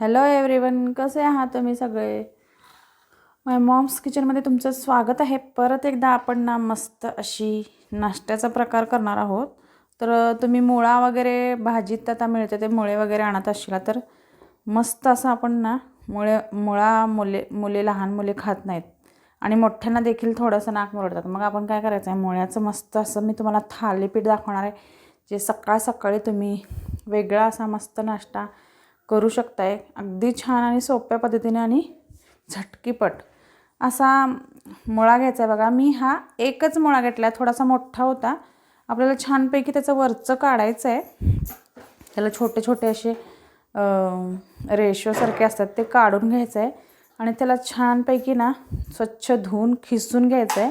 Hello everyone कसे आहात तुम्ही सगळे? माय मॉम्स किचनमध्ये तुमचं स्वागत आहे. परत एकदा आपण ना मस्त अशी नाश्त्याचा प्रकार करणार आहोत. तर तुम्ही मुळा वगैरे भाजीत आता मिळते ते मुळे वगैरे आणत असला तर मस्त असं आपण ना मुळे मुळा मुले मुले लहान मुले खात नाहीत. आणि मोठ्यांना देखील थोडंसं नाक मुरडतात. मग आपण काय करायचं आहे मुळ्याचं मस्त असं मी तुम्हाला थालीपीठ दाखवणार आहे जे सकाळ सकाळी तुम्ही वेगळा असा मस्त नाश्ता करू शकताय. अगदी छान आणि सोप्या पद्धतीने आणि झटकीपट असा मुळा घ्यायचा आहे बघा. मी हा एकच मुळा घेतला आहे थोडासा मोठा होता. आपल्याला छानपैकी त्याचं वरचं काढायचं आहे त्याला छोटे छोटे असे रेशोसारखे असतात ते काढून घ्यायचं आहे आणि त्याला छानपैकी ना स्वच्छ धुवून खिसून घ्यायचं आहे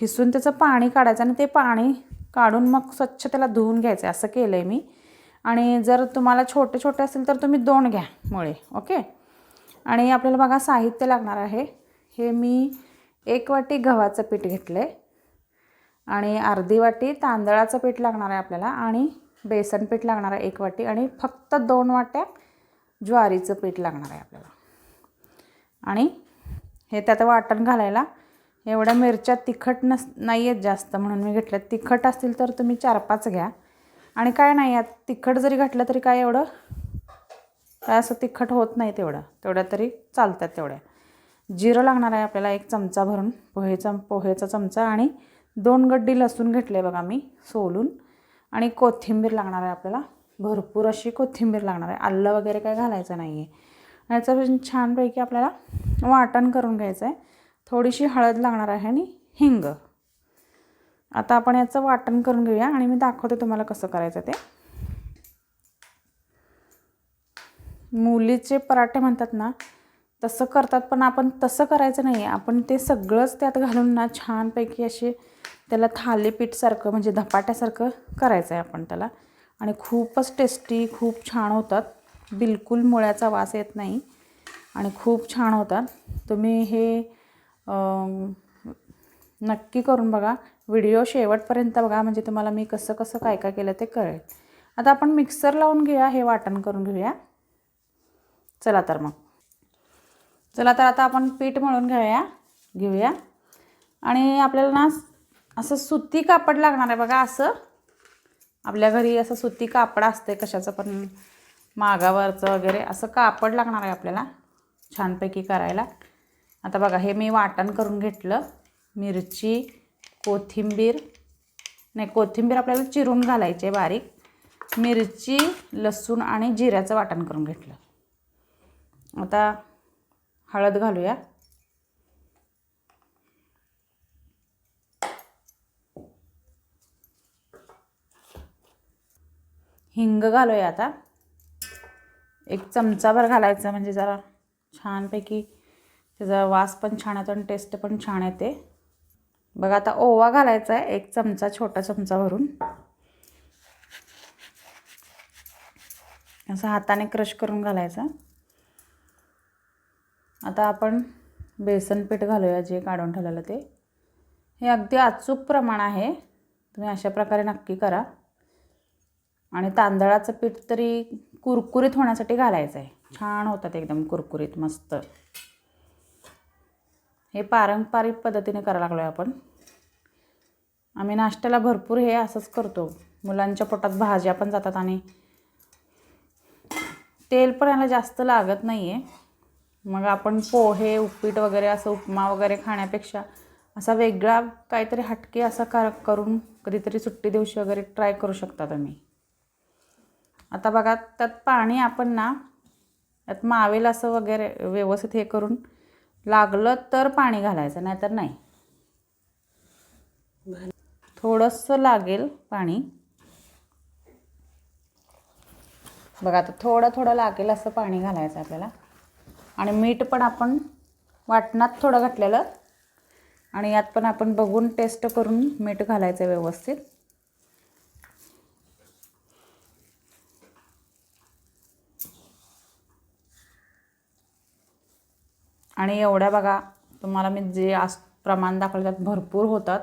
खिसून त्याचं पाणी काढायचं आणि ते पाणी काढून मग स्वच्छ त्याला धुवून घ्यायचं आहे असं केलं आहे मी. आणि जर तुम्हाला छोटे छोटे असेल तर तुम्ही दोन घ्या मुळे ओके? आणि आपल्याला बघा साहित्य लागणार आहे. हे मी एक वाटी गव्हाचं पीठ घेतलं. आहे आणि अर्धी वाटी तांदळाचं पीठ लागणार आहे आपल्याला. आणि बेसन पीठ लागणार आहे एक वाटी. आणि फक्त दोन वाट्या ज्वारीचं पीठ लागणार आहे आपल्याला. आणि हे त्यात वाटण घालायला. एवढ्या मिरच्या तिखट नस नाही आहेत जास्त म्हणून मी घेतल्या तिखट असतील तर तुम्ही चार पाच घ्या. आणि काय नाही यात तिखट जरी घातलं तरी काय एवढं? काय असं तिखट होत नाही तेवढं. तेवढ्या तरी चालतात तेवढ्या. जिरं लागणार आहे आपल्याला एक चमचा भरून पोहेचा पोहेचा चमचा आणि दोन गड्डी लसूण घेतले बघा मी सोलून. आणि कोथिंबीर लागणार आहे आपल्याला. भरपूर अशी कोथिंबीर लागणार आहे. आलं वगैरे काय घालायचं नाही आहे याचं छानपैकी आपल्याला वाटण करून घ्यायचं आहे थोडीशी हळद लागणार आहे आणि हिंग. आता आपण याचं वाटण करून घेऊया आणि मी दाखवते तुम्हाला कसं करायचं ते. मुलीचे पराठे म्हणतात ना तसं करतात पण आपण तसं करायचं नाही आहे आपण ते सगळंच त्यात घालून ना छानपैकी असे त्याला थालीपीठसारखं म्हणजे धपाट्यासारखं करायचं आहे आपण त्याला. आणि खूपच टेस्टी खूप छान होतात. बिलकुल मुळ्याचा वास येत नाही. आणि खूप छान होतात. तुम्ही हे नक्की करून बघा. व्हिडिओ शेवटपर्यंत बघा म्हणजे तुम्हाला मी कसं कसं काय काय केलं ते कळेल. आता आपण मिक्सर लावून घेऊया हे वाटण करून घेऊया. चला तर मग. चला तर आता आपण पीठ मळून घेऊया घेऊया. आणि आपल्याला ना असं सुती कापड लागणार आहे बघा असं. आपल्या घरी असं सुती कापड असते कशाचं पण मागावरचं वगैरे असं कापड लागणार आहे आपल्याला छानपैकी करायला. आता बघा हे मी वाटण करून घेतलं मिरची कोथिंबीर. नाही कोथिंबीर आपल्याला चिरून घालायची आहे बारीक. मिरची लसूण आणि जिऱ्याचं वाटण करून घेतलं. आता हळद घालूया. हिंग घालूया आता. एक चमचाभर घालायचा म्हणजे जरा छानपैकी त्याचा वास पण छान येतो आणि टेस्ट पण छान येते. बघा आता ओवा घालायचा आहे एक चमचा छोटा चमचा भरून. असं हाताने क्रश करून घालायचा. आता आपण बेसन पीठ घालूया जे काढून ठेवलेलं ते. हे अगदी अचूक प्रमाण आहे. तुम्ही अशा प्रकारे नक्की करा. आणि तांदळाचं पीठ तरी कुरकुरीत होण्यासाठी घालायचं आहे छान होतात एकदम कुरकुरीत मस्त. हे पारंपरिक पद्धतीने करायला लागलो आहे आपण. आम्ही नाश्त्याला भरपूर हे असंच करतो. मुलांच्या पोटात भाज्या पण जातात आणि तेल पण याला जास्त लागत नाही आहे मग आपण पोहे उपीट वगैरे असं उपमा वगैरे खाण्यापेक्षा असा वेगळा काहीतरी हटके असा कर करून कधीतरी सुट्टी दिवशी वगैरे ट्राय करू शकता तुम्ही आता बघा त्यात पाणी आपण ना त्यात मावेल असं वगैरे व्यवस्थित हे करून लागलं तर पाणी घालायचं नाहीतर नाही. थोडंसं लागेल पाणी. बघा आता थोडं थोडं लागेल असं पाणी घालायचं आपल्याला. आणि मीठ पण आपण वाटणात थोडं घातलेलं. आणि यात पण आपण बघून टेस्ट करून मीठ घालायचं व्यवस्थित. आणि एवढ्या बघा तुम्हाला मी जे आस प्रमाण दाखवतात भरपूर होतात.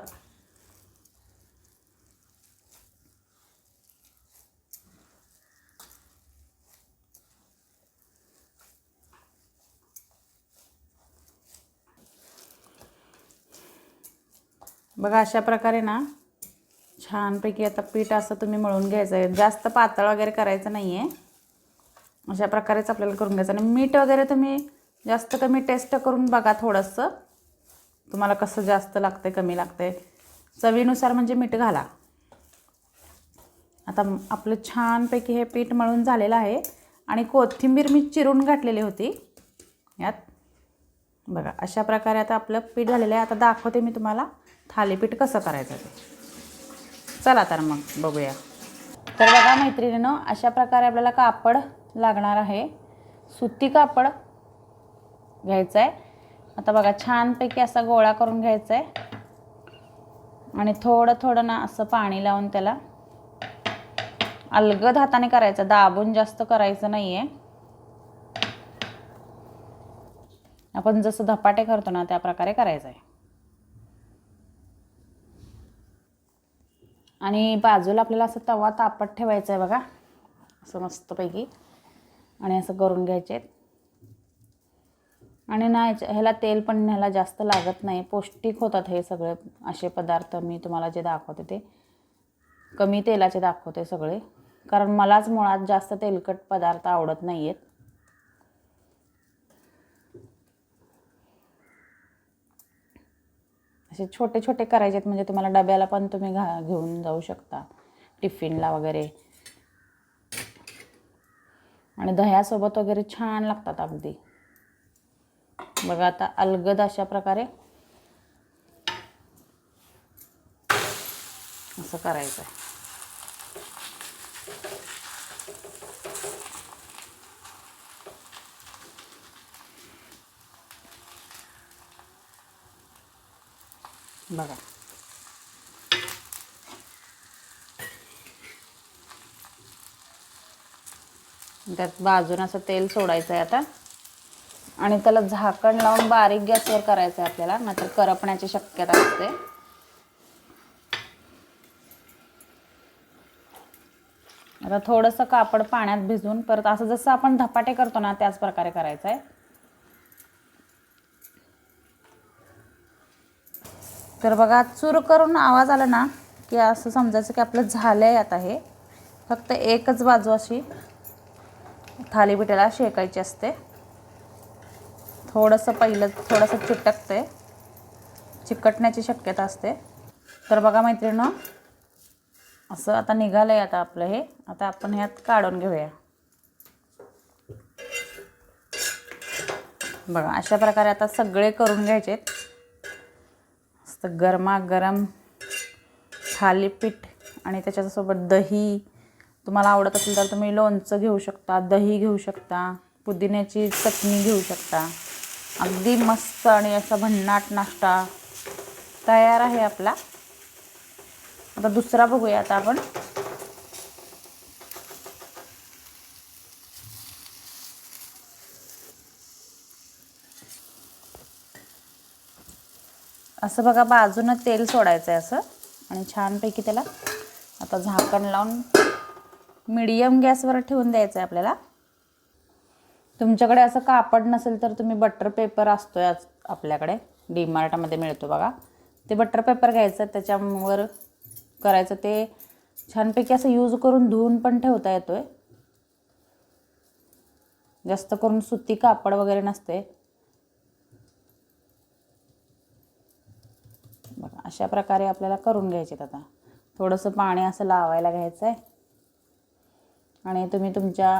बघा अशा प्रकारे ना छानपैकी आता पीठ असं तुम्ही मळून घ्यायचं आहे. जास्त पातळ वगैरे करायचं नाही आहे अशा प्रकारेच आपल्याला करून घ्यायचं. आणि मीठ वगैरे तुम्ही जास्त कमी टेस्ट करून बघा थोडंसं. तुम्हाला कसं जास्त लागतं कमी लागतं चवीनुसार म्हणजे मीठ घाला. आता आपलं छानपैकी हे पीठ मळून झालेलं आहे. आणि कोथिंबीर मी चिरून घातलेली होती. यात बघा अशा प्रकारे आता आपलं पीठ झालेलं आहे. आता दाखवते मी तुम्हाला थालीपीठ कसं करायचं ते. चला तर मग बघूया. तर बघा मैत्रिणीनं अशा प्रकारे आपल्याला कापड लागणार आहे. सुती कापड घ्यायचं आहे आता बघा छानपैकी असा गोळा करून घ्यायचा आहे आणि थोडं थोडं ना असं पाणी लावून त्याला अलगद हाताने करायचं. दाबून जास्त करायचं नाही आहे आपण जसं धपाटे करतो ना त्या प्रकारे करायचं आहे आणि बाजूला आपल्याला असं तवा तापत ठेवायचा आहे बघा. असं मस्तपैकी. आणि असं करून घ्यायचे आणि ना ह्याला तेल पण ह्याला जास्त लागत नाही. पौष्टिक होतात हे सगळे असे पदार्थ मी तुम्हाला जे दाखवते ते. कमी तेलाचे दाखवते सगळे. कारण मलाच मुळात जास्त तेलकट पदार्थ आवडत नाही आहेत असे छोटे छोटे करायचे आहेत. म्हणजे तुम्हाला डब्याला पण तुम्ही घा घेऊन जाऊ शकता. टिफिनला वगैरे. आणि दह्यासोबत वगैरे छान लागतात अगदी. बघा आता अलगद अशा प्रकारे असं करायचं आहे बघा. त्यात बाजून असं तेल सोडायचं आहे आता. आणि त्याला झाकण लावून बारीक गॅसवर करायचं आहे आपल्याला नाहीतर करपण्याची शक्यता असते. आता थोडंसं कापड पाण्यात भिजवून परत असं जसं आपण धपाटे करतो ना त्याच प्रकारे करायचं आहे. तर बघा चूर करून आवाज आला ना की असं समजायचं की आपलं झालं आहे आता हे. फक्त एकच बाजू अशी थालीपीठाला शेकायची असते. थोडंसं पहिलं थोडंसं चिटकते. चिकटण्याची शक्यता असते. तर बघा मैत्रिणं असं आता निघालं आहे आता आपलं हे. आता आपण ह्यात काढून घेऊया. बघा अशा प्रकारे आता सगळे करून घ्यायचे मस्त गरमागरम थालीपीठ आणि त्याच्यासोबत दही. तुम्हाला आवडत असेल तर तुम्ही लोणचं घेऊ शकता दही घेऊ शकता पुदिन्याची चटणी घेऊ शकता. अगदी मस्त आणि असा भन्नाट नाश्ता तयार आहे आपला. आता दुसरा बघूया आता आपण. असं बघा बाजूनं तेल सोडायचं आहे असं आणि छानपैकी त्याला आता झाकण लावून मीडियम गॅसवर ठेवून द्यायचं आहे आपल्याला. तुमच्याकडे असं कापड नसेल तर तुम्ही बटर पेपर असतो आज आपल्याकडे. डीमार्टमध्ये मिळतो बघा. ते बटर पेपर घ्यायचं त्याच्यावर करायचं ते छानपैकी असं यूज करून धुवून पण ठेवता येतो आहे जास्त करून सुती कापड वगैरे नसते. बघा अशा प्रकारे आपल्याला करून घ्यायचे आता. थोडंसं पाणी असं लावायला घ्यायचं आहे आणि तुम्ही तुमच्या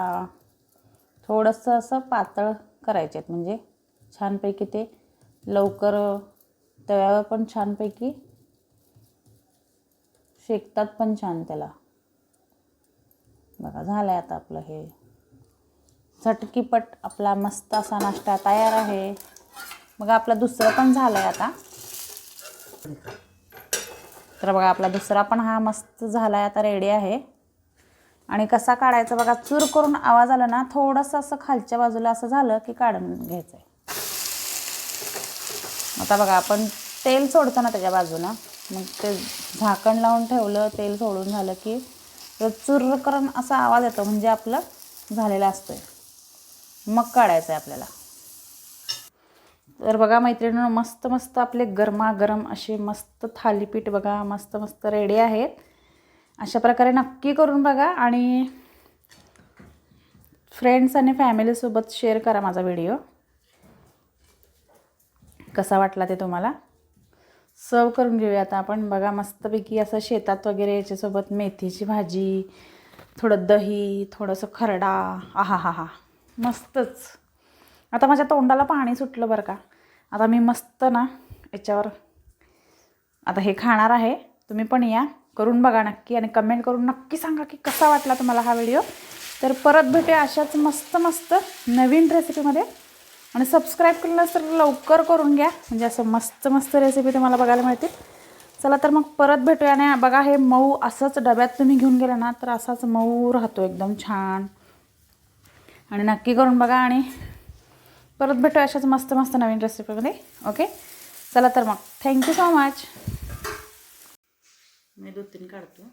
थोडंसं असं पातळ करायचे आहेत. म्हणजे छानपैकी ते लवकर तव्यावर पण छानपैकी शेकतात पण छान त्याला. बघा झालं आहे आता आपलं हे. झटकीपट आपला मस्त असा नाश्ता तयार आहे. मग आपला दुसरं पण झालं आहे आता. तर बघा आपला दुसरा पण हा मस्त झाला आहे आता रेडी आहे. आणि कसा काढायचा? बघा चूर करून आवाज आला ना थोडंसं असं खालच्या बाजूला असं झालं की काढून घ्यायचं आहे आता बघा आपण तेल सोडतो ना त्याच्या बाजूला मग ते झाकण लावून ठेवलं तेल सोडून झालं की चूर करून असा आवाज येतो म्हणजे आपलं झालेलं असतोय. मग काढायचं आहे आपल्याला. तर बघा मैत्रिणीनं मस्त मस्त आपले गरमागरम असे मस्त थालीपीठ बघा मस्त मस्त रेडी आहेत. अशा प्रकारे नक्की करून बघा आणि फ्रेंड्स आणि फॅमिलीसोबत शेअर करा माझा व्हिडिओ कसा वाटला ते तुम्हाला? सर्व करून घेऊया आता आपण. बघा मस्तपैकी असं शेतात वगैरे याच्यासोबत मेथीची भाजी थोडं दही थोडंसं खरडा. आहा हा हा मस्तच. आता माझ्या तोंडाला पाणी सुटलं बरं का? आता मी मस्त ना याच्यावर आता हे खाणार आहे. तुम्ही पण या. करून बघा नक्की आणि कमेंट करून नक्की सांगा की कसा वाटला तुम्हाला हा व्हिडिओ तर परत भेटूया अशाच मस्त मस्त नवीन रेसिपीमध्ये आणि सबस्क्राईब केलं नसेल तर लवकर करून घ्या. म्हणजे असं मस्त मस्त रेसिपी तुम्हाला बघायला मिळतील. चला तर मग परत भेटूया. आणि बघा हे मऊ असंच डब्यात तुम्ही घेऊन गेला ना तर असाच मऊ राहतो एकदम छान. आणि नक्की करून बघा आणि परत भेटूया अशाच मस्त मस्त नवीन रेसिपीमध्ये ओके चला तर मग. थँक्यू सो मच मी दोन तीन काढतो.